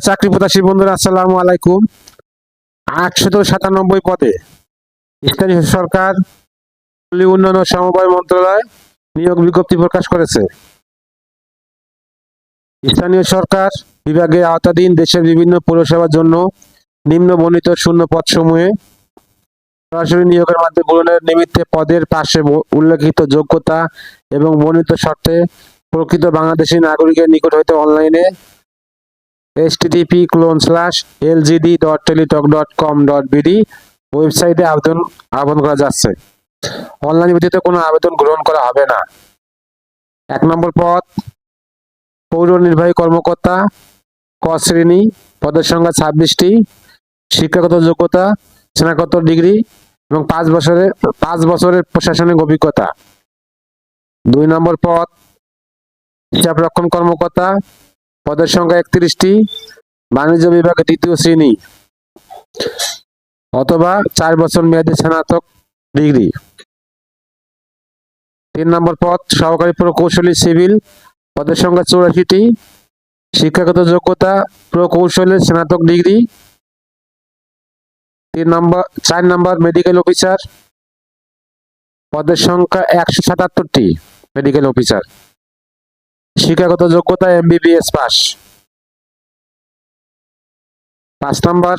চাকরি প্রত্যাশী বন্ধুরা, আসসালামু আলাইকুম। আটশত সাতানব্বই পদে স্থানীয় সরকার উন্নয়ন সমবায় মন্ত্রণালয় নিয়োগ বিজ্ঞপ্তি প্রকাশ করেছে। স্থানীয় সরকার বিভাগের আওতাধীন দেশের বিভিন্ন পৌরসভার জন্য নিম্ন বর্ণিত শূন্য পদ সমূহে সরাসরি নিয়োগের মাধ্যমে পূরণের নিমিত্তে পদের পাশে উল্লেখিত যোগ্যতা এবং বর্ণিত শর্তে প্রকৃত বাংলাদেশী নাগরিকের নিকট হইতে অনলাইনে http colon slash LGD dot Teletalk dot com dot BD ওয়েবসাইটে আবেদন আবেদন করা যাচ্ছে। অনলাইন ব্যতীত কোনো আবেদন গ্রহণ করা হবে না। এক নম্বর পদ, পৌর নির্বাহী কর্মকর্তা, ক শ্রেণি, পদের সংখ্যা ছাব্বিশটি, শিক্ষাগত যোগ্যতা, স্নাতকোত্তর ডিগ্রি এবং পাঁচ বছরের পাঁচ বছরের প্রশাসনিক অভিজ্ঞতা। দুই নম্বর পদ হিসাব রক্ষণ কর্মকর্তা পদের সংখ্যা একত্রিশটি, বাণিজ্য বিভাগে তৃতীয় শ্রেণি, অথবা চার বছর মেয়াদী স্নাতক ডিগ্রি। তিন নম্বর পদ, সহকারী প্রকৌশলী সিভিল, পদের সংখ্যা চৌরাশিটি, শিক্ষাগত যোগ্যতা প্রকৌশলের স্নাতক ডিগ্রি। তিন নম্বর, চার নম্বর মেডিকেল অফিসার, পদের সংখ্যা একশো সাতাত্তরটি মেডিকেল অফিসার। শিক্ষাগত যোগ্যতা এমবিবিএস পাস। পাঁচ নম্বর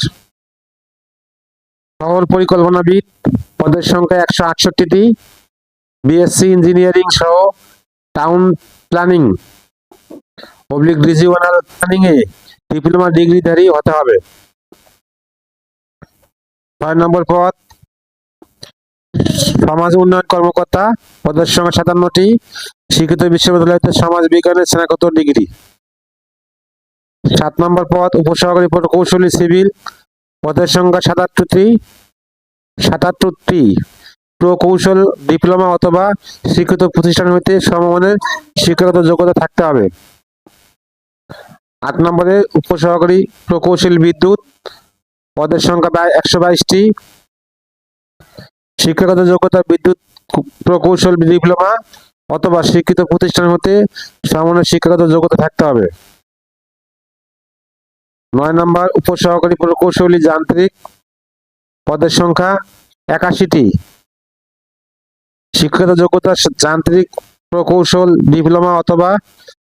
শহর পরিকল্পনাবিদ, পদের সংখ্যা একশো আটষট্টিটি বিএসসি ইঞ্জিনিয়ারিং সহ town planning public regional planning এ ডিপ্লোমা ডিগ্রিধারী হতে হবে। ছয় নম্বর পদ সমাজ উন্নয়ন কর্মকর্তা, পদের সংখ্যা সাতান্নটি, শিক্ষিত বিশ্ববিদ্যালয়তে সমাজ বিজ্ঞানের স্নাতকোত্তর ডিগ্রি। সাত নম্বর পদ, উপসহকারী প্রকৌশলী সিভিল, পদের সংখ্যা সাতাত্তরটি। সাতাত্তরটি। প্রকৌশল, ডিপ্লোমা অথবা শিক্ষিত প্রতিষ্ঠান হইতে সমমানের শিক্ষাগত যোগ্যতা থাকতে হবে। আট নম্বরে, উপসহকারী প্রকৌশল বিদ্যুৎ, পদের সংখ্যা একশো বাইশটি। শিক্ষাগত যোগ্যতা, বিদ্যুৎ প্রকৌশল, ডিপ্লোমা অথবা শিক্ষিত প্রতিষ্ঠান হতে সামান্য শিক্ষাগত যোগ্যতা থাকতে হবে। নয় নম্বর, উপসহকারী প্রকৌশলী যান্ত্রিক পদের সংখ্যা একাশিটি। শিক্ষাগত যোগ্যতা, যান্ত্রিক প্রকৌশল, ডিপ্লোমা অথবা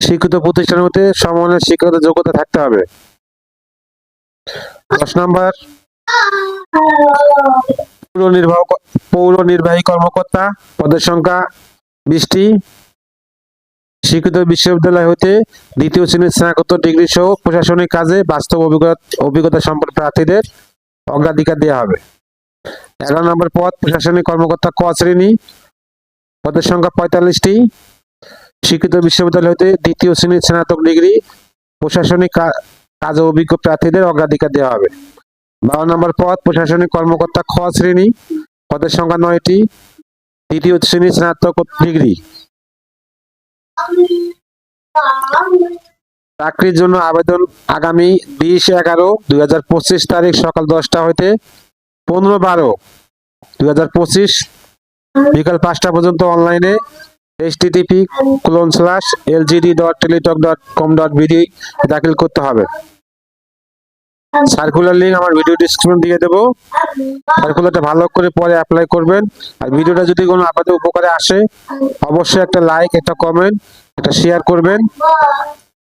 শিক্ষিত প্রতিষ্ঠান হতে সমানের শিক্ষাগত যোগ্যতা থাকতে হবে। দশ নম্বর পৌর নির্বাহ কর্মকর্তা পদের সংখ্যা বিশটি। শিক্ষিত বিশ্ববিদ্যালয় হতে দ্বিতীয় শ্রেণির স্নাতকোত্তর ডিগ্রি সহ প্রশাসনিক কাজে বাস্তব অভিজ্ঞতা অভিজ্ঞতা সম্পন্ন প্রার্থীদের অগ্রাধিকার দেওয়া হবে। এগারো নম্বর পদ, প্রশাসনিক কর্মকর্তা ক শ্রেণি, পদের সংখ্যা পঁয়তাল্লিশটি। শিক্ষিত বিশ্ববিদ্যালয় হতে দ্বিতীয় শ্রেণির স্নাতক ডিগ্রি প্রশাসনিক কাজে অভিজ্ঞ প্রার্থীদের অগ্রাধিকার দেওয়া হবে। বারো নম্বর পদ, প্রশাসনিক কর্মকর্তা খ শ্রেণি, পদের সংখ্যা নয়টি। দ্বিতীয় শ্রেণি স্নাতক ডিগ্রি। চাকরির জন্য আবেদন আগামী বিশ এগারো দুই হাজার পঁচিশ তারিখ সকাল দশটা হইতে পনেরো বারো দুই হাজার পঁচিশ বিকাল পাঁচটা পর্যন্ত অনলাইনে HTTP colon slash LGD dot Teletalk dot com dot BD দাখিল করতে হবে। সার্কুলার লিঙ্ক আমার ভিডিও ডিসক্রিপশন দিয়ে দেবো। সার্কুলারটা ভালো করে পরে অ্যাপ্লাই করবেন। আর ভিডিওটা যদি কোনো আপনাদের উপকারে আসে, অবশ্যই একটা লাইক একটা কমেন্ট একটা শেয়ার করবেন।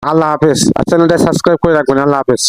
আল্লাহ হাফেজ। আর চ্যানেলটা সাবস্ক্রাইব করে রাখবেন। আল্লাহ হাফেজ।